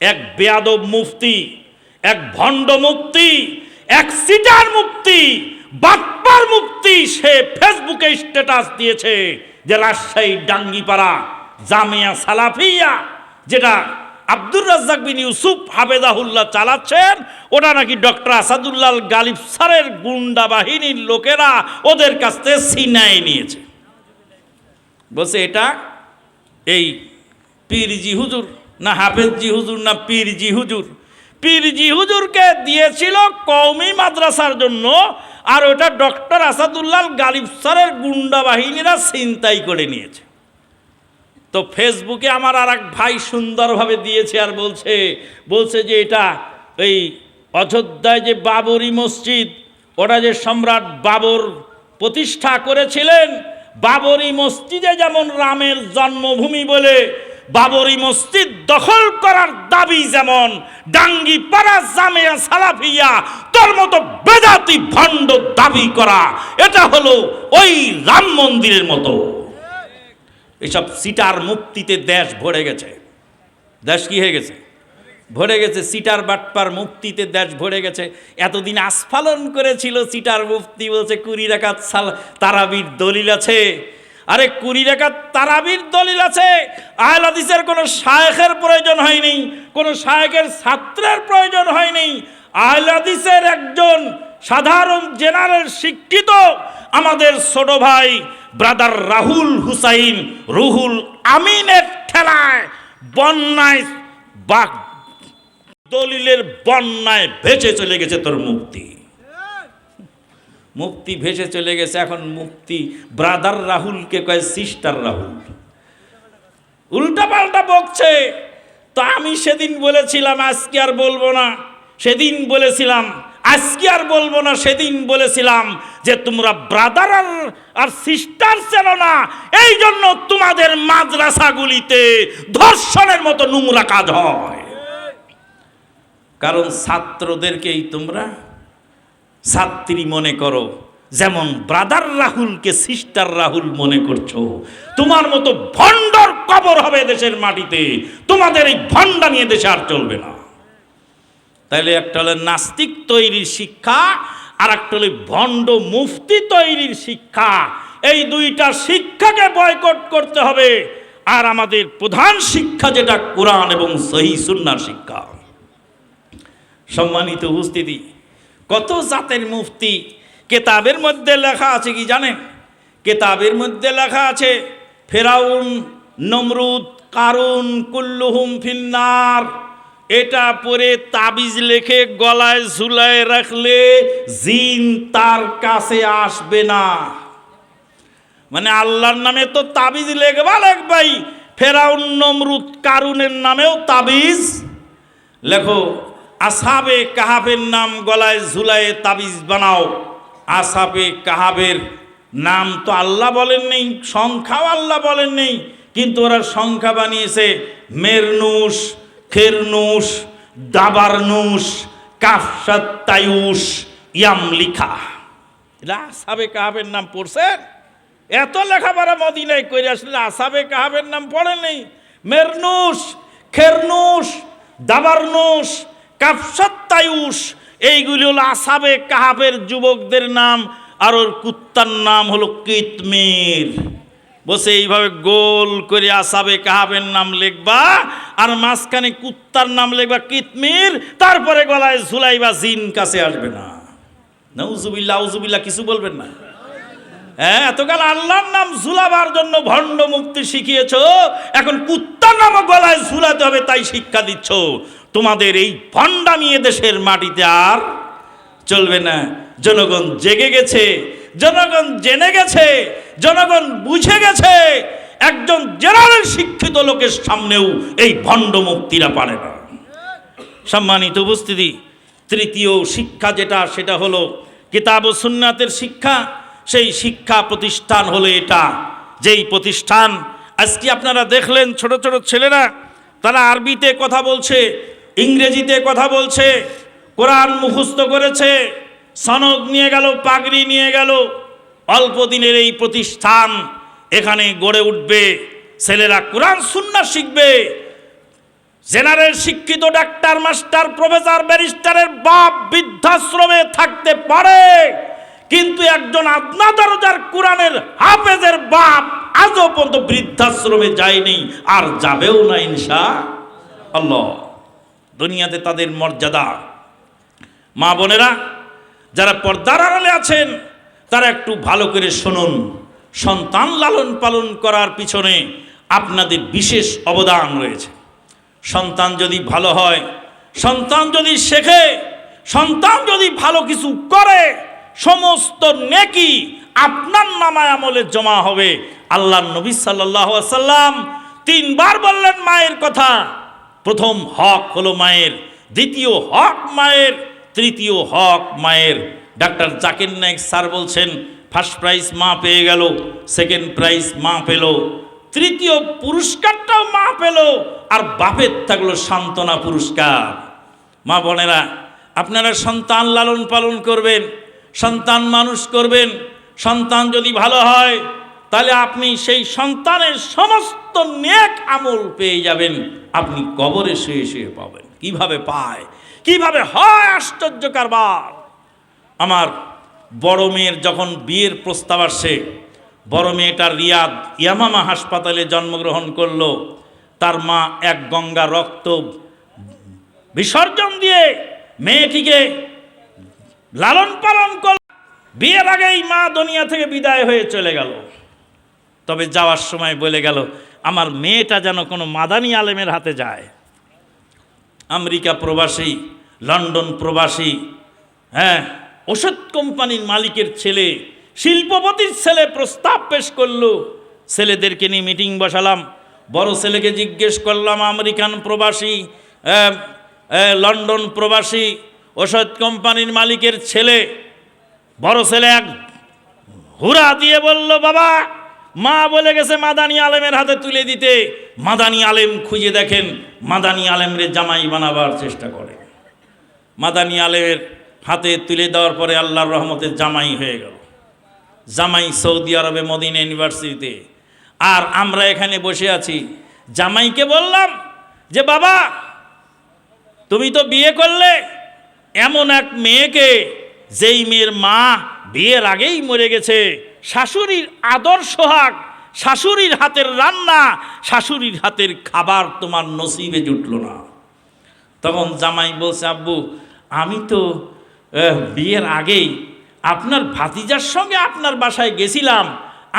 এক বেয়াদব মুফতি, এক ভণ্ড মুক্তি এক সিটার মুক্তি বাটপার মুক্তি সে ফেসবুকে স্ট্যাটাস দিয়েছে যে রাজশাহী ডাঙ্গিপাড়া জামিয়া সালাফিয়া, যেটা আব্দুর রাজ্জাক বিন ইউসুফ হাবেদাহুল্লাহ চালাচ্ছেন, ওটা নাকি ডক্টর আসাদুল্লাহ গালিব স্যারের গুন্ডা বাহিনীর লোকেরা ওদের কাছ থেকে সিনাই নিয়েছে। বলছে, এটা এই পীরজি হুজুর না হাফেজজি হুজুর, না পীরজি হুজুর। পীরজি হুজুরকে দিয়েছিল কওমি মাদ্রাসার জন্য, আর ওটা ডক্টর আসাদুল্লাহ গালিব স্যারের গুন্ডা বাহিনীরা ছিনতাই করে নিয়েছে। তো ফেসবুকে আমার আর এক ভাই সুন্দরভাবে দিয়েছে আর বলছে বলছে যে এটা এই অযোধ্যায় যে বাবরি মসজিদ, ওটা যে সম্রাট বাবর প্রতিষ্ঠা করেছিলেন, বাবরি মসজিদে যেমন রামের জন্মভূমি বলে বাবরি মসজিদ দখল করার দাবি যেমন ডাঙ্গি পাড়া জামিয়া সালাফিয়া তোর মতো বেদাতি ভণ্ড দাবি করা, এটা হলো ওই রাম মন্দিরের মতো। এসব সিটার মুক্তিতে দেশ ভরে গেছে। দেশ কি হয়ে গেছে? ভরে গেছে সিটার বাটপার মুক্তিতে দেশ ভরে গেছে। এতদিন আস্ফালন করেছিল সিটার মুক্তি বলছে, কুড়ি রাকাত সাল তারাবির দলিল আছে। আরে কুড়ি রাকাত তারাবির দলিল আছে। আহল হাদিসের কোনো শায়েখের প্রয়োজন হয়নি, কোনো শায়েখের ছাত্রের প্রয়োজন হয়নি। আহল হাদিসের একজন সাধারণ জেনারেল শিক্ষিত আমাদের ছোট ভাই ব্রাদার রাহুল হুসাইন রুহুল আমিনের ঠেলায় বন্যায় বা দলিলের বন্যায় ভেসে চলে গেছে তোর মুক্তি। মুক্তি ভেসে চলে গেছে। এখন মুক্তি ব্রাদার রাহুলকে কয় সিস্টার রাহুল। উল্টা পাল্টা বকছে। তো আমি সেদিন বলেছিলাম, আজকে আর বলব না। সেদিন বলেছিলাম, আজকে আর বলব না, সেদিন বলেছিলাম যে তোমরা ব্রাদার আর সিস্টার চেনো না। এই জন্য তোমাদের মাদ্রাসাগুলিতে ধর্ষণের মতো নোংরা কাজ হয়। কারণ ছাত্রদেরকেই তোমরা ছাত্রী মনে করো, যেমন ব্রাদার রাহুলকে সিস্টার রাহুল মনে করছ, তোমার মতো ভণ্ডর কবর হবে দেশের মাটিতে, তোমাদের এই ভণ্ডা নিয়ে দেশে আর চলবে না। তাইলে একটা হলো নাস্তিক তৈরির শিক্ষা, আর একটা হলো ভণ্ড মুফতি তৈরির শিক্ষা। এই দুইটা শিক্ষাকে বয়কট করতে হবে, আর আমাদের প্রধান শিক্ষা যেটা, কোরআন এবং সহি সুন্নার শিক্ষা। সম্মানিত উপস্থিতি কত জাতের মুফতি? কেতাবের মধ্যে লেখা আছে কি জানেন? কেতাবের মধ্যে লেখা আছে, ফেরাউন, নমরুদ, কারুন, কুল্লুহুম ফিন্নার। এটা পরে তাবিজ লেখে, গলায় ঝুলায় রাখলে জিন তার কাছে আসবে না। মানে আল্লাহর নামে তো তাবিজ লেখবা লেখবাই ফেরাউন, নমরুদ, কারুনের নামেও তাবিজ লেখো। আসাবে কাহাবের নাম গলায় ঝুলায় তাবিজ বানাও। আসাবে কাহাবের নাম তো আল্লাহ বলেন নেই, সংখ্যাও আল্লাহ বলেন নেই, কিন্তু ওরা সংখ্যা বানিয়েছে মেরনুস খেরনুস দাবারনুস কাফসাত্তায়ুস ইয়াম লিখা এটা আসাবে কাহাবের নাম পড়ছেন এত লেখাপড়া মদিনায় করে আসলে আসাবে কাহাবের নাম পড়েন নেই। মেরনুস খেরনুস দাবারনুস কাফসাত্তায়ুস এইগুলি হলো আসাবে কাহাবের যুবকদের নাম, আর ওর কুত্তার নাম হলো কিতমির। বসে এইভাবে গোল করে আসাবে কাহাবের নাম লিখবা, আর মাঝখানে কুত্তার নাম লিখবা কিতমির, তারপরে গলায় ঝুলাইবা, জিন কাছে আসবে না। নাউজুবিল্লা আউজুবিল্লা কিছু বলবেন না? হ্যাঁ এতকাল আল্লাহর নাম ঝুলাবার জন্য ভণ্ড মুক্তি শিখিয়েছ, এখন কুত্তার নামও গলায় ঝুলাতে হবে, তাই শিক্ষা দিচ্ছ। তোমাদের এই ভণ্ডামি দেশের মাটিতে আর চলবে না। জনগণ জেগে গেছে, জনগণ জেনে গেছে, জনগণ বুঝে গেছে, একজন জেনারেল শিক্ষিত লোকের সামনেও এই ভণ্ড মুক্তিরা পারে না। সম্মানিত উপস্থিতি, তৃতীয় শিক্ষা যেটা, সেটা হলো কিতাব ও সুন্নাতের শিক্ষা। সেই শিক্ষা প্রতিষ্ঠান হলো এটা। যেই প্রতিষ্ঠান, আজকে আপনারা দেখলেন ছোট ছোট ছেলেরা, তারা আরবিতে কথা বলছে ইংরেজিতে কথা বলছে, কোরআন মুখস্থ করেছে, সনদ নিয়ে গেল, পাগড়ি নিয়ে গেল, অল্প দিনের এই প্রতিষ্ঠান এখানে গড়ে উঠবে, ছেলেরা কোরআন সুন্না শিখবে। জেনারেল শিক্ষিত ডাক্তার, মাস্টার, প্রফেসর, ব্যারিস্টারের বাপ বৃদ্ধাশ্রমে থাকতে পারে, কিন্তু একজন আদনা দরজার কোরআনের হাফেজের বাপ আজও পর্যন্ত বৃদ্ধাশ্রমে যায়নি, আর যাবেও না ইনশা আল্লাহ। দুনিয়াতে তাদের মর্যাদা। মা বোনেরা, যারা পর্দার আড়ালে আছেন, তারা একটু ভালো করে শুনুন। সন্তান লালন পালন করার পিছনে আপনাদের বিশেষ অবদান রয়েছে। সন্তান যদি ভালো হয়, সন্তান যদি শেখে, সন্তান যদি ভালো কিছু করে, সমস্ত নেকি আপনার নামায় আমলে জমা হবে। আল্লাহ নবী সাল্লাহ সাল্লাম তিনবার বললেন মায়ের কথা। প্রথম হক হলো মায়ের, দ্বিতীয় হক মায়ের, তৃতীয় হক মায়ের। ডাক্তার জাকির নাইক স্যার বলছেন, ফার্স্ট প্রাইজ মা পেয়ে গেল, সেকেন্ড প্রাইজ মা পেল, তৃতীয় পুরস্কারটাও মা পেল, আর বাপের থাকল সান্ত্বনা পুরস্কার। মা বোনেরা, আপনারা সন্তান লালন পালন করবেন, সন্তান মানুষ করবেন, সন্তান যদি ভালো হয় তাহলে আপনি সেই সন্তানের সমস্ত নেক আমল পেয়ে যাবেন। আপনি কবরে শুয়ে শুয়ে পাবেন। কীভাবে পায়? কীভাবে হয় আশ্চর্য কারবার? আমার বড় মেয়ের যখন বিয়ের প্রস্তাব আসে, বড় মেয়েটা রিয়াদ ইয়ামামা হাসপাতালে জন্মগ্রহণ করল। তার মা এক গঙ্গা রক্ত বিসর্জন দিয়ে মেয়েটিকে লালন পালন করল। বিয়ের আগেই মা দুনিয়া থেকে বিদায় হয়ে চলে গেল। তবে যাওয়ার সময় বলে গেল, আমার মেয়েটা যেন কোনো মাদানী আলেমের হাতে যায়। আমেরিকা প্রবাসী, লন্ডন প্রবাসী হ্যাঁ ওষুধ কোম্পানির মালিকের ছেলে, শিল্পপতির ছেলে প্রস্তাব পেশ করল। ছেলেদেরকে নিয়ে মিটিং বসালাম। বড় ছেলেকে জিজ্ঞেস করলাম, আমেরিকান প্রবাসী লন্ডন প্রবাসী, ওষুধ কোম্পানির মালিকের ছেলে? বড় ছেলে এক হুরা দিয়ে বলল, বাবা মা বলে গেছে, মাদানি আলেমের হাতে তুলে দিতে। মাদানি আলেম খুঁজে দেখেন, মাদানি আলেমরে জামাই বানাবার চেষ্টা করে। মাদানি আলেমের হাতে তুলে দেওয়ার পরে আল্লাহর রহমতের জামাই হয়ে গেল। জামাই সৌদি আরবে মদিনা ইউনিভার্সিটিতে। আর আমরা এখানে বসে আছি। জামাইকে বললাম যে, বাবা, তুমি তো বিয়ে করলে। এমন এক মেয়েকে যেই মেয়ের মা বিয়ের আগেই মরে গেছে। শাশুড়ির আদর সোহাগ, শাশুড়ির হাতের রান্না, শাশুড়ির হাতের খাবার তোমার নসিবে জুটল না। তখন জামাই বলছে, আব্বু, আমি তো বিয়ের আগেই আপনার ভাতিজার সঙ্গে আপনার বাসায় গেছিলাম।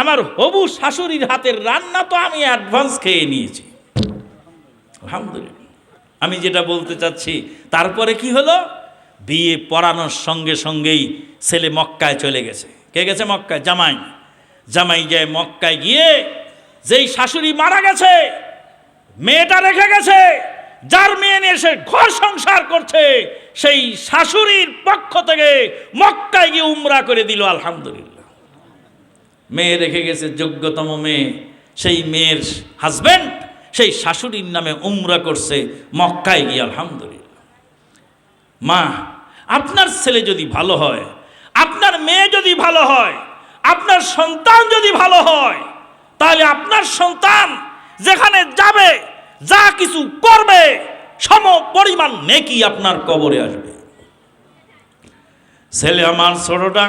আমার হবু শাশুড়ির হাতের রান্না তো আমি অ্যাডভান্স খেয়ে নিয়েছি। আলহামদুলিল্লাহ। আমি যেটা বলতে চাচ্ছি, তারপরে কি হলো? বিয়ে পড়ানোর সঙ্গে সঙ্গেই ছেলে মক্কায় চলে গেছে। কে গেছে মক্কায়? জামাই। জামাই যায় মক্কায় গিয়ে যেই শাশুড়ি মারা গেছে, মেয়েটা রেখে গেছে, যার মেয়ে নিয়ে সে ঘর সংসার করছে, সেই শাশুড়ির পক্ষ থেকে মক্কায় গিয়ে উমরা করে দিল, আলহামদুলিল্লাহ। মেয়ে রেখে গেছে যোগ্যতম মেয়ে, সেই মেয়ের হাজবেন্ড সেই শাশুড়ির নামে উমরা করছে, মক্কায় গিয়ে আলহামদুলিল্লাহ। মা, আপনার ছেলে যদি ভালো হয় আপনার মেয়ে যদি ভালো হয়, আপনার সন্তান যদি ভালো হয়, তাহলে আপনার সন্তান যেখানে যাবে, যা কিছু করবে, সম পরিমাণ নেকি আপনার কবরে আসবে। ছেলে আমার ছোটটা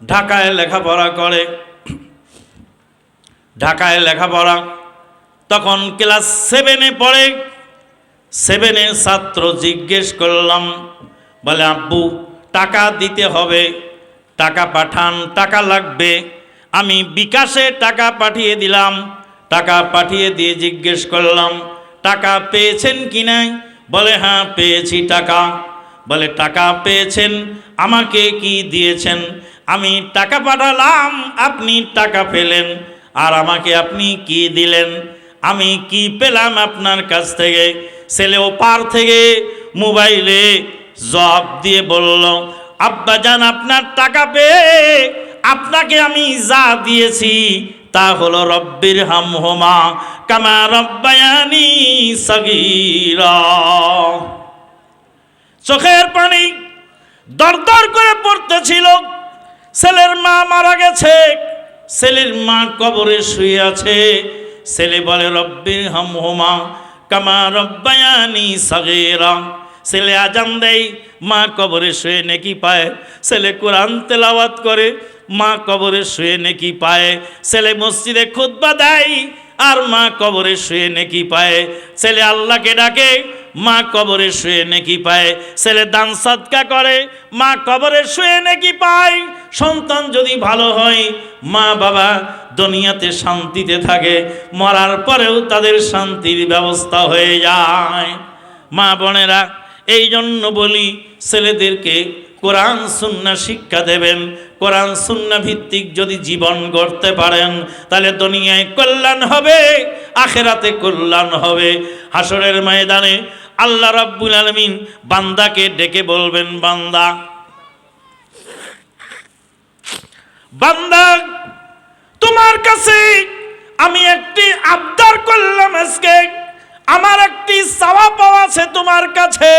ঢাকায় লেখাপড়া করে। ঢাকায় লেখাপড়া। তখন ক্লাস সেভেনে পড়ে। সেভেনের ছাত্র জিজ্ঞেস করলাম, বলে, আব্বু, টাকা দিতে হবে। টাকা পাঠান, টাকা লাগবে। আমি বিকাশে টাকা পাঠিয়ে দিলাম। টাকা পাঠিয়ে দিয়ে জিজ্ঞেস করলাম, টাকা পেয়েছেন কি নাই? বলে হ্যাঁ পেয়েছি টাকা। বলে, টাকা পেয়েছেন? আমাকে কি দিয়েছেন? আমি টাকা পাঠালাম, আপনি টাকা পেলেন। আর আমাকে আপনি কি দিলেন? আমি কি পেলাম আপনার কাছ থেকে? ছেলে ও পার থেকে মোবাইলে জব দিয়ে বলল আব্বা জান, আপনার টাকা পেয়ে আপনাকে আমি যা দিয়েছি তা হলো রব্বির হাম হোমা কামা রব্বায়ানি সগীরা। চোখের পানি দরদর করে পড়তেছিল। ছেলের মা মারা গেছে। ছেলের মা কবরে শুয়ে আছে। ছেলে বলে, রব্বির হাম হোমা কামা রব্বায়ানি সাগীরা। ছেলে আজান দেয়, মা কবরে শুয়ে নেকি পায়। ছেলে কোরআন তেলাওয়াত করে, মা কবরে শুয়ে নেকি পায়। ছেলে মসজিদে খুতবা দেয়, আর মা কবরে শুয়ে নেকি পায়। ছেলে আল্লাহকে ডাকে, মা কবরে শুয়ে নেকি পায়। ছেলে দান সাদকা করে, মা কবরে শুয়ে নেকি পায়। সন্তান যদি ভালো হয়, মা বাবা দুনিয়াতে শান্তিতে থাকে, মরার পরেও তাদের শান্তির ব্যবস্থা হয়ে যায়। মা বোনেরা এই জন্য বলি, ছেলেদেরকে কোরআন, সুন্না শিক্ষা দেবেন। কোরআন, সুন্না ভিত্তিক যদি জীবন গড়তে পারেন, তাহলে দুনিয়ায় কল্যাণ হবে, আখেরাতে কল্যাণ হবে। হাসরের ময়দানে আল্লাহ রাব্বুল আলমিন বান্দাকে ডেকে বলবেন, বান্দা বান্দা, তোমার কাছে আমি একটি আবদার করলাম আজকে। আমার একটি চাওয়া পাওয়া আছে তোমার কাছে।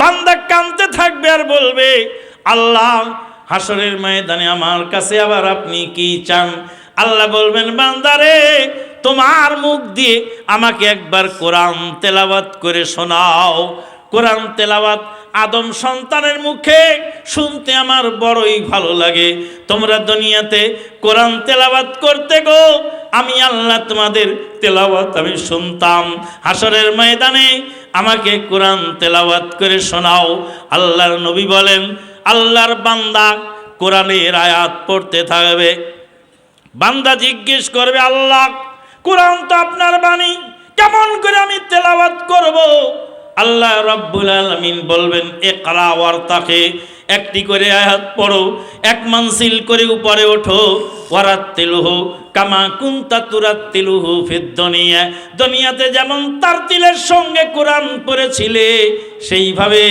বান্দা কানতে থাকবে আর বলবে, আল্লাহ হাসরের ময়দানে আমার কাছে আবার আপনি কি চান? আল্লাহ বলবেন বান্দারে তোমার মুখ দিয়ে আমাকে একবার কোরআন তেলাওয়াত করে শোনাও। কোরআন তেলাওয়াত আদম সন্তানের মুখে শুনতে আমার বড়ই ভালো লাগে। তোমরা দুনিয়াতে কোরআন তেলাওয়াত করতে গো, আমি আল্লাহ তোমাদের তেলাওয়াত আমি শুনতাম। হাসরের ময়দানে আমাকে কোরআন তেলাওয়াত করে শোনাও। আল্লাহর নবী বলেন, আল্লাহর বান্দা কোরআনের আয়াত পড়তে থাকবে। বান্দা জিজ্ঞেস করবে, আল্লাহ, কোরআন তো আপনার বাণী, কেমন করে আমি তেলাওয়াত করব? আল্লাহ রব্বুল আলমিন বলবেন এ কালাওয়ার একটি করে আয়াত পড়ো, এক মানসিল করে উপরে ওঠো, ওয়ারাত্তিলুহু কামা কুন্তা তুরাত্তিলুহু ফিদ দুনিয়া। দুনিয়াতে যেমন তার তিলের সঙ্গে কোরআন পড়েছিলে, সেইভাবে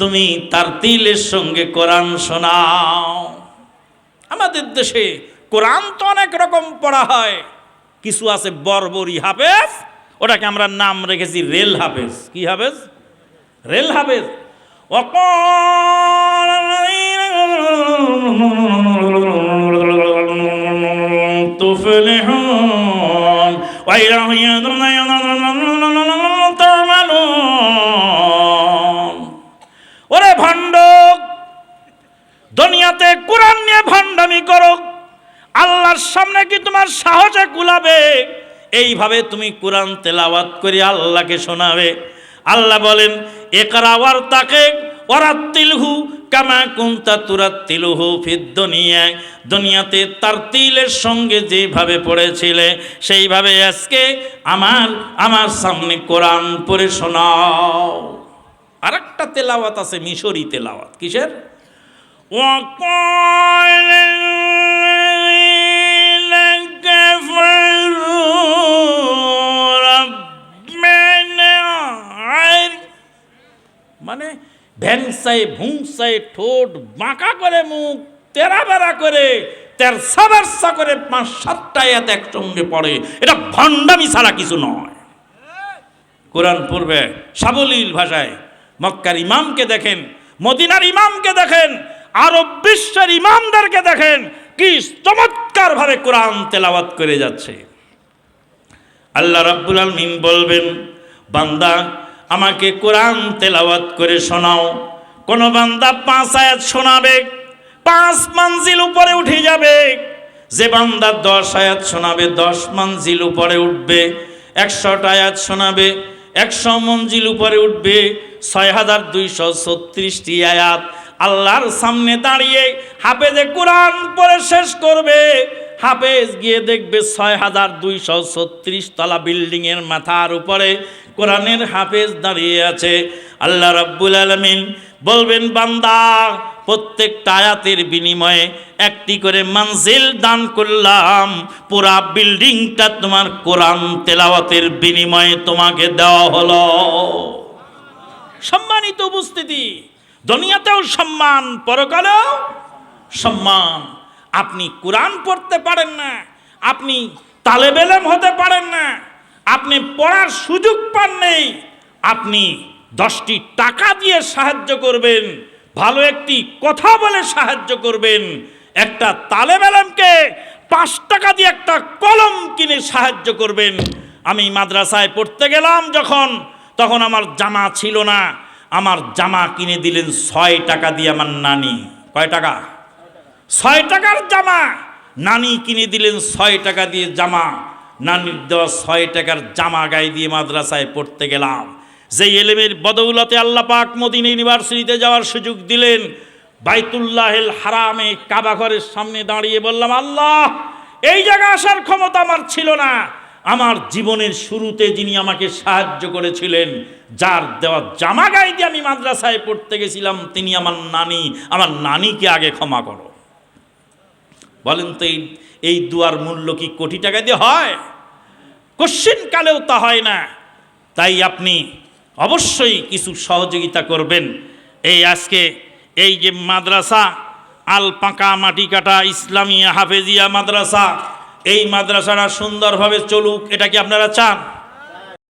তুমি তার তিলের সঙ্গে কোরআন শোনাও। আমাদের দেশে কোরআন তো অনেক রকম পড়া হয়। কিছু আছে বর্বরি হাফেজ ওটাকে আমরা নাম রেখেছি রেল হাফেজ। কি হাফেজ? রেল হাফেজ। ওরে ভণ্ড দুনিয়াতে কোরআন নিয়ে ভণ্ডামি করো। আল্লাহর সামনে কি তোমার সাহসে কুলাবে? এইভাবে তুমি কোরআন তেলাওয়াত করে আল্লাহকে শোনাবে। আল্লাহ বলেন একরাওয়ার তাকে ওরাত্তিলহু কামা কুন্তা তুরাত্তিলহু ফির দুনিয়ায় দুনিয়াতে তার তিলের সঙ্গে যেভাবে পড়েছিলে, সেইভাবে আজকে আমার আমার সামনে কোরআন পড়ে শোনাও। আর একটা তেলাওয়াত আছে, মিশরি তেলাওয়াত। কিসের? ওয়া মানে ভ্যাংসায় ভুংসায় ঠোঁট বাঁকা করে মুখ, তেরা বেড়া করে তের সাবারসা করে পাঁচ সাতটা এত একসঙ্গে পড়ে। এটা ভণ্ডামি ছাড়া কিছু নয়। কোরআন পড়বে সাবলীল ভাষায়। মক্কার ইমামকে দেখেন, মদিনার ইমামকে দেখেন, আরব বিশ্বের ইমামদেরকে দেখেন, কি চমৎকার ভাবে কোরআন তেলাওয়াত করে যাচ্ছে। আল্লাহ রাব্বুল আলমিন বলবেন, বান্দা আমাকে কোরআন তেলাওয়াত করে শোনাও। কোন বান্দা পাঁচ আয়াত শোনাবে, পাঁচ মঞ্জিল উপরে উঠে যাবে। যে বান্দা দশ আয়াত শোনাবে, দশ মঞ্জিল উপরে উঠবে, একশোটা আয়াত শোনাবে, একশো মঞ্জিল উপরে উঠবে, ছয় হাজার দুইশো ছত্রিশটি আয়াত আল্লাহর সামনে দাঁড়িয়ে হাফেজে কোরআন পরে শেষ করবে। হাফেজ গিয়ে দেখবে ছয় হাজার দুইশো ছত্রিশ তলা বিল্ডিংয়ের মাথার উপরে কোরআনের হাফেজ দাঁড়িয়ে আছে। আল্লাহ রাব্বুল আলমিন বলবেন, বান্দা, প্রত্যেকটা আয়াতের বিনিময়ে একটি করে মঞ্জিল দান করলাম। পুরা বিল্ডিংটা তোমার কোরআন তেলাওয়াতের বিনিময়ে তোমাকে দেওয়া হলো। সম্মানিত উপস্থিতি, দুনিয়াতেও সম্মান, পরকালেও সম্মান। আপনি কোরআন পড়তে পারেন না, আপনি তালেবেলেম হতে পারেন না আপনি পড়ার সুযোগ পান নেই। আপনি দশটি টাকা দিয়ে সাহায্য করবেন। ভালো একটি কথা বলে সাহায্য করবেন। একটা তালেবেলেমকে পাঁচ টাকা দিয়ে একটা কলম কিনে সাহায্য করবেন। আমি মাদ্রাসায় পড়তে গেলাম যখন, তখন আমার জামা ছিল না। আমার জামা কিনে দিলেন ছয় টাকা দিয়ে আমার নানি। কয় টাকা? ছয় টাকার জামা। নানি কিনে দিলেন ছয় টাকা দিয়ে জামা। নানির দেওয়া ছয় টাকার জামা গায়ে দিয়ে মাদ্রাসায় পড়তে গেলাম। যেই এলেমের বদৌলতে আল্লাহ পাক মদিন ইউনিভার্সিটিতে যাওয়ার সুযোগ দিলেন, বাইতুল্লাহেল হারামে কাবা ঘরের সামনে দাঁড়িয়ে বললাম, আল্লাহ, এই জায়গা আসার ক্ষমতা আমার ছিল না। আমার জীবনের শুরুতে যিনি আমাকে সাহায্য করেছিলেন, যার দেওয়া জামা গায়ে দিয়ে আমি মাদ্রাসায় পড়তে গেছিলাম, তিনি আমার নানি, আমার নানিকে আগে ক্ষমা করো। বলেন তো এই এই দুয়ার মূল্য কি কোটি টাকা দিয়ে হয়? কোশ্চিন কালেও তা হয় না। তাই আপনি অবশ্যই কিছু সহযোগিতা করবেন। এই আজকে এই যে মাদ্রাসা, আল পাকা মাটি কাটা ইসলামিয়া হাফেজিয়া মাদ্রাসা, এই মাদ্রাসাটা সুন্দরভাবে চলুক, এটা কি আপনারা চান?